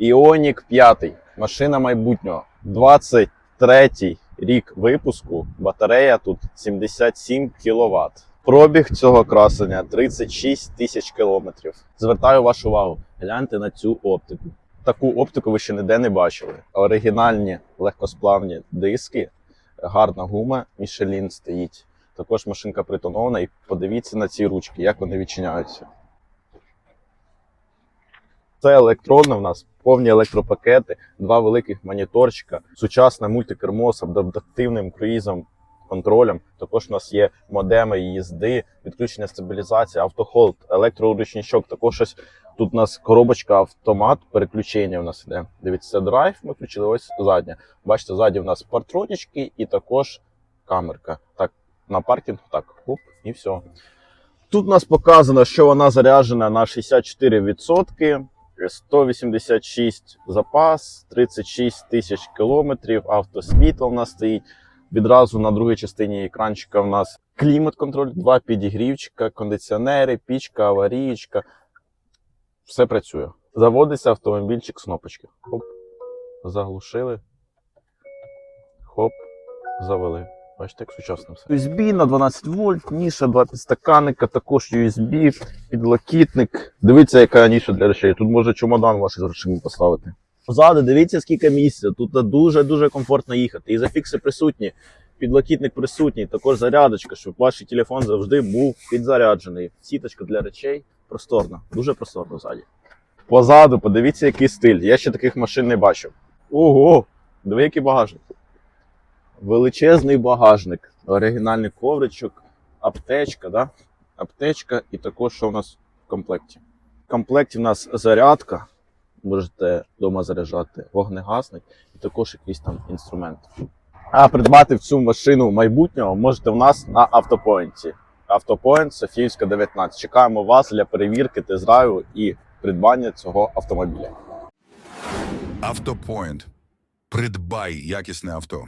Іонік 5. Машина майбутнього. 23 рік випуску. Батарея тут 77 кВт. Пробіг цього красення 36 тисяч кілометрів. Звертаю вашу увагу, гляньте на цю оптику. Таку оптику ви ще ніде не бачили. Оригінальні легкосплавні диски, гарна гума, Michelin стоїть. Також машинка притонована. І подивіться на ці ручки, як вони відчиняються. Це електронне в нас, повні електропакети, два великих моніторчика, сучасне мультикермо з адаптивним круїзом, контролем. Також у нас є модеми їзди, відключення стабілізації, автохолд, електроручничок. Також ось тут у нас коробочка автомат, переключення у нас іде. Дивіться, драйв, ми включили ось задня. Бачите, ззаді в нас партронічки і також камерка. Так, на паркінг, так, хоп, і все. Тут у нас показано, що вона заряджена на 64%, 186 запас, 36 тисяч кілометрів, автосвітло в нас стоїть. Відразу на другій частині екранчика в нас клімат-контроль, два підігрівчика, кондиціонери, пічка, аварієчка. Все працює. Заводиться автомобільчик з кнопочки. Хоп, заглушили. Хоп, завели. Бачите, як сучасно все. USB на 12 вольт, ніша, два підстаканника, також USB, підлокітник. Дивіться, яка ніша для речей. Тут може чемодан ваш з речами поставити. Позаду, дивіться, скільки місця. Тут дуже-дуже комфортно їхати. І зафікси присутні, підлокітник присутній, також зарядочка, щоб ваш телефон завжди був підзаряджений. Сіточка для речей просторна, дуже просторно ззаді. Позаду, подивіться, який стиль. Я ще таких машин не бачив. Ого! Диви, який багажник. Величезний багажник, оригінальний ковричок, аптечка, да? аптечка і також що у нас в комплекті. В комплекті в нас зарядка, можете вдома заряджати вогнегасник і також якийсь там інструмент. А придбати в цю машину майбутнього можете в нас на автопоінті. Автопоінт Софіївська 19. Чекаємо вас для перевірки тест-драйву і придбання цього автомобіля. Автопоінт. Придбай якісне авто.